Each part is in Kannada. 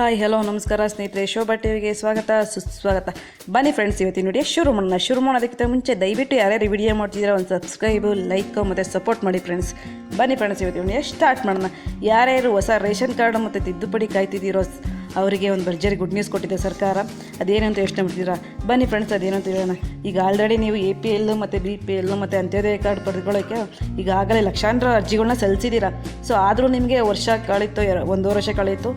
ಹಾಯ್, ಹಲೋ, ನಮಸ್ಕಾರ ಸ್ನೇಹಿತರೆ. ಶೋಭಾ ಟಿವಿಗೆ ಸ್ವಾಗತ, ಸುಸ್ವಾಗತ. ಬನ್ನಿ ಫ್ರೆಂಡ್ಸ್ ಇವತ್ತಿನ ವಿಡಿಯೋ ಶುರು ಮಾಡೋಣ. ಶುರು ಮಾಡೋದಕ್ಕಿಂತ ಮುಂಚೆ ದಯವಿಟ್ಟು ಯಾರ್ಯಾರು ವಿಡಿಯೋ ಮಾಡ್ತಿದ್ದೀರಾ ಒಂದು ಸಬ್ಸ್ಕ್ರೈಬು ಲೈಕ್ ಮತ್ತು ಸಪೋರ್ಟ್ ಮಾಡಿ ಫ್ರೆಂಡ್ಸ್ ಬನ್ನಿ ಫ್ರೆಂಡ್ಸ್ ಇವತ್ತಿನ ವಿಡಿಯೋ ಸ್ಟಾರ್ಟ್ ಮಾಡೋಣ. ಯಾರ್ಯಾರು ಹೊಸ ರೇಷನ್ ಕಾರ್ಡ್ ಮತ್ತು ತಿದ್ದುಪಡಿ ಕಾಯ್ತಿದ್ದೀರೋ ಅವರಿಗೆ ಒಂದು ಭರ್ಜರಿ ಗುಡ್ ನ್ಯೂಸ್ ಕೊಟ್ಟಿದೆ ಸರ್ಕಾರ. ಅದೇನಂತ ಯೋಚನೆ ಮಾಡ್ತೀರಾ ಬನ್ನಿ ಫ್ರೆಂಡ್ಸ್ ಅದೇನಂತ ಹೇಳೋಣ. ಈಗ ಆಲ್ರೆಡಿ ನೀವು ಎ ಪಿ ಎಲ್ ಮತ್ತು ಬಿ ಪಿ ಎಲ್ ಮತ್ತು ಅಂತ್ಯೋದಯ ಕಾರ್ಡ್ ಪಡೆದುಕೊಳ್ಳೋಕ್ಕೆ ಈಗಾಗಲೇ ಲಕ್ಷಾಂತರ ಅರ್ಜಿಗಳನ್ನ ಸಲ್ಲಿಸಿದ್ದೀರಾ? ಸೊ ಆದರೂ ನಿಮಗೆ ವರ್ಷ ಕಳೀತು, ಎರ- ವರ್ಷ ಕಳೀತು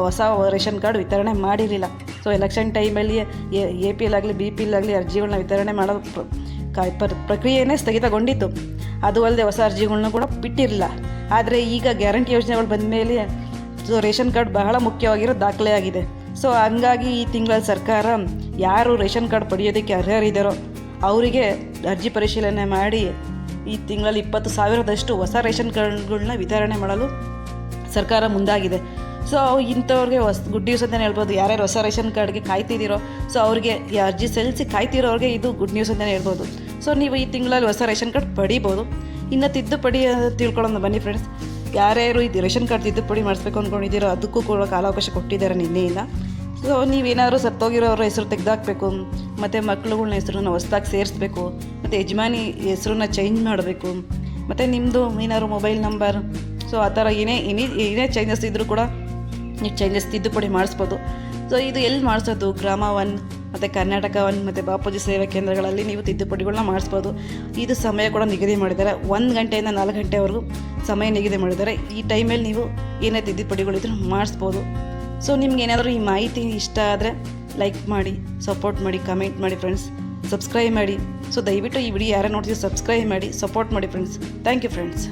ಹೊಸ ರೇಷನ್ ಕಾರ್ಡ್ ವಿತರಣೆ ಮಾಡಿರಲಿಲ್ಲ. ಸೊ ಎಲೆಕ್ಷನ್ ಟೈಮಲ್ಲಿ ಎ ಪಿ ಎಲ್ ಆಗಲಿ ಬಿ ಪಿ ಎಲ್ ಆಗಲಿ ಅರ್ಜಿಗಳನ್ನ ವಿತರಣೆ ಮಾಡೋ ಪರ್ ಪ್ರಕ್ರಿಯೆನೇ ಸ್ಥಗಿತಗೊಂಡಿತ್ತು. ಅದು ಅಲ್ಲದೆ ಹೊಸ ಅರ್ಜಿಗಳನ್ನ ಕೂಡ ಬಿಟ್ಟಿರಲಿಲ್ಲ. ಆದರೆ ಈಗ ಗ್ಯಾರಂಟಿ ಯೋಜನೆಗಳು ಬಂದ ಮೇಲೆ ಸೊ ರೇಷನ್ ಕಾರ್ಡ್ ಬಹಳ ಮುಖ್ಯವಾಗಿರೋ ದಾಖಲೆ ಆಗಿದೆ. ಸೊ ಹಂಗಾಗಿ ಈ ತಿಂಗಳ ಸರ್ಕಾರ ಯಾರು ರೇಷನ್ ಕಾರ್ಡ್ ಪಡೆಯೋದಕ್ಕೆ ಅರ್ಹರಿದ್ದಾರೋ ಅವರಿಗೆ ಅರ್ಜಿ ಪರಿಶೀಲನೆ ಮಾಡಿ ಈ ತಿಂಗಳಲ್ಲಿ ಇಪ್ಪತ್ತು ಸಾವಿರದಷ್ಟು ಹೊಸ ರೇಷನ್ ಕಾರ್ಡ್ಗಳನ್ನ ವಿತರಣೆ ಮಾಡಲು ಸರ್ಕಾರ ಮುಂದಾಗಿದೆ. ಸೊ ಇಂಥವ್ರಿಗೆ ಹೊಸ, ಗುಡ್ ನ್ಯೂಸ್ ಅಂತಲೇ ಹೇಳ್ಬೋದು. ಯಾರ್ಯಾರು ಹೊಸ ರೇಷನ್ ಕಾರ್ಡ್ಗೆ ಕಾಯ್ತಿದ್ದೀರೋ ಸೊ ಅವ್ರಿಗೆ ಈ ಅರ್ಜಿ ಸಲ್ಲಿಸಿ ಕಾಯ್ತಿರೋರಿಗೆ ಇದು ಗುಡ್ ನ್ಯೂಸ್ ಅಂತಲೇ ಹೇಳ್ಬೋದು. ಸೊ ನೀವು ಈ ತಿಂಗಳಲ್ಲಿ ಹೊಸ ರೇಷನ್ ಕಾರ್ಡ್ ಪಡಿಬೋದು. ಇನ್ನು ತಿದ್ದುಪಡಿ ತಿಳ್ಕೊಳ್ಳೋಣ ಬನ್ನಿ ಫ್ರೆಂಡ್ಸ್ ಯಾರ್ಯಾರು ಇದು ರೇಷನ್ ಕಾರ್ಡ್ ತಿದ್ದುಪಡಿ ಮಾಡಿಸ್ಬೇಕು ಅಂದ್ಕೊಂಡಿದ್ದೀರೋ ಅದಕ್ಕೂ ಕೂಡ ಕಾಲಾವಕಾಶ ಕೊಟ್ಟಿದ್ದಾರೆ ನಿನ್ನೆಯಿಂದ. ಸೊ ನೀವೇನಾದರೂ ಸತ್ತೋಗಿರೋರ ಹೆಸರು ತೆಗೆದಾಕಬೇಕು, ಮತ್ತು ಮಕ್ಳುಗಳ್ನ ಹೆಸರನ್ನ ಹೊಸ್ದಾಗಿ ಸೇರಿಸ್ಬೇಕು, ಮತ್ತು ಯಜಮಾನಿ ಹೆಸರನ್ನ ಚೇಂಜ್ ಮಾಡಬೇಕು, ಮತ್ತು ನಿಮ್ಮದು ಏನಾದ್ರು ಮೊಬೈಲ್ ನಂಬರ್ ಸೊ ಆ ಥರ ಏನೇ ಏನೇ ಏನೇ ಚೇಂಜಸ್ ಇದ್ದರೂ ಕೂಡ ನೀವು ಚೇಂಜಸ್ ತಿದ್ದುಪಡಿ ಮಾಡಿಸ್ಬೋದು. ಸೊ ಇದು ಎಲ್ಲಿ ಮಾಡಿಸೋದು? ಗ್ರಾಮ ಒನ್ ಮತ್ತು ಕರ್ನಾಟಕ ಮತ್ತು ಬಾಪೂಜಿ ಸೇವಾ ಕೇಂದ್ರಗಳಲ್ಲಿ ನೀವು ತಿದ್ದುಪಡಿಗಳನ್ನ ಮಾಡಿಸ್ಬೋದು. ಇದು ಸಮಯ ಕೂಡ ನಿಗದಿ ಮಾಡಿದ್ದಾರೆ. ಒಂದು ಗಂಟೆಯಿಂದ ನಾಲ್ಕು ಗಂಟೆವರೆಗೂ ಸಮಯ ನಿಗದಿ ಮಾಡಿದ್ದಾರೆ. ಈ ಟೈಮಲ್ಲಿ ನೀವು ಏನೇ ತಿದ್ದುಪಡಿಗಳಿದ್ರು ಮಾಡಿಸ್ಬೋದು. ಸೊ ನಿಮ್ಗೆ ಏನಾದರೂ ಈ ಮಾಹಿತಿ ಇಷ್ಟ ಆದರೆ ಲೈಕ್ ಮಾಡಿ ಸಪೋರ್ಟ್ ಮಾಡಿ ಕಮೆಂಟ್ ಮಾಡಿ ಫ್ರೆಂಡ್ಸ್ ಸಬ್ಸ್ಕ್ರೈಬ್ ಮಾಡಿ. ಸೊ ದಯವಿಟ್ಟು ಈ ವಿಡಿಯೋ ಯಾರೇ ನೋಡ್ತೀವಿ ಸಬ್ಸ್ಕ್ರೈಬ್ ಮಾಡಿ ಸಪೋರ್ಟ್ ಮಾಡಿ ಫ್ರೆಂಡ್ಸ್ ಥ್ಯಾಂಕ್ ಯು ಫ್ರೆಂಡ್ಸ್